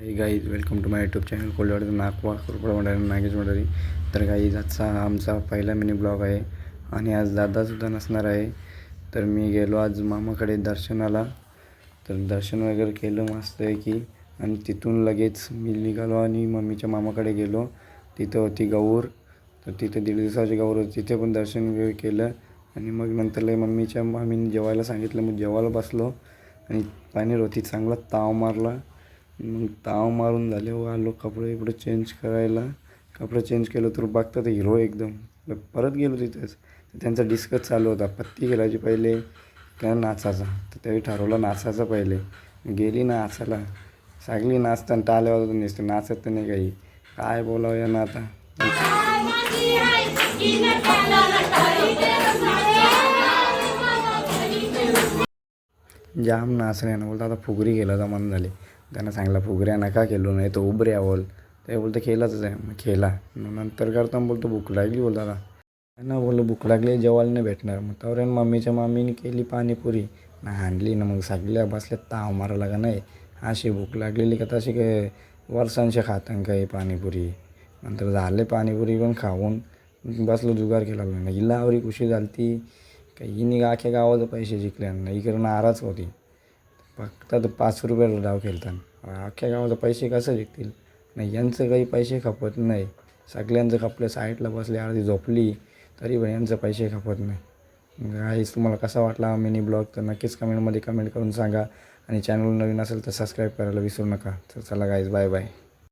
Hi guys welcome to my YouTube channel कोल्हाडचं नागवा कुरपड मंडळी नागेश मंडळी तर गाईज आजचा आमचा पहिला मिनी ब्लॉग आहे आणि आज दादासुद्धा नसणार आहे. तर मी गेलो आज मामाकडे दर्शनाला. तर दर्शन वगैरे केलं मस्त आहे की आणि तिथून लगेच मी निघालो आणि मम्मीच्या मामाकडे गेलो. तिथं होती गौर. तर तिथे दीड दिवसाची गौर होती. तिथे पण दर्शन वगैरे केलं आणि मग नंतर लय मम्मीच्या मामीने जेवायला सांगितलं. मग जेवायला बसलो आणि पाणी होती चांगला ताव मारला. मग ताव मारून झाले व आलो कपडे इकडे चेंज करायला. कपडे चेंज केलं तर बघतात हिरो एकदम. परत गेलो तिथेच. तर त्यांचा डिस्कस चालू होता. पत्ती खेळायची पहिले का नाचायचा तर त्यावेळी ठरवलं नाचायचं पहिले. गेली नाचायला सगळी नाचताना टाळ्या वाजवत नाचत तर नाही काही. काय बोलावं या ना आता? जाम नाचले ना बोलतो आता फुगरी गेला तर मन झाले. त्यांना सांगला फुगऱ्या नका केलो नाही तो उभऱ्या बोल ते बोलतो खेळाच आहे. मग खेळा. मग नंतर करताना बोलतो भूक लागली. बोलतो आता त्यांना बोललो भूक लागली जेवायला नाही भेटणार. मग तर मम्मीच्या मामीने केली पाणीपुरी. ना हाणली ना मग सगळ्या बसल्या ताव मारायला का नाही अशी भूक लागलेली का तशी काय वर्षांशी खातं काही पाणीपुरी. नंतर झाले पाणीपुरी पण खाऊन बसलो जुगार केला नाही हिला आवरी खुशी झाली ती काही निघा अख्ख्या गावाचं पैसे जिंकले ना इकडे नाराज होती. फक्त तर पाच रुपयाला डाव खेळतात अख्ख्या गावाचं पैसे कसं जिंकतील नाही यांचं काही पैसे खपत नाही. सगळ्यांचं खपलं साईडला बसले अर्धी झोपली तरी पण यांचं पैसे खपत नाही. गाईस तुम्हाला कसा वाटला मिनी ब्लॉग? तर नक्कीच कमेंटमध्ये कमेंट करून सांगा. आणि चॅनल नवीन असेल तर सबस्क्राईब करायला विसरू नका. तर चला गाईज बाय बाय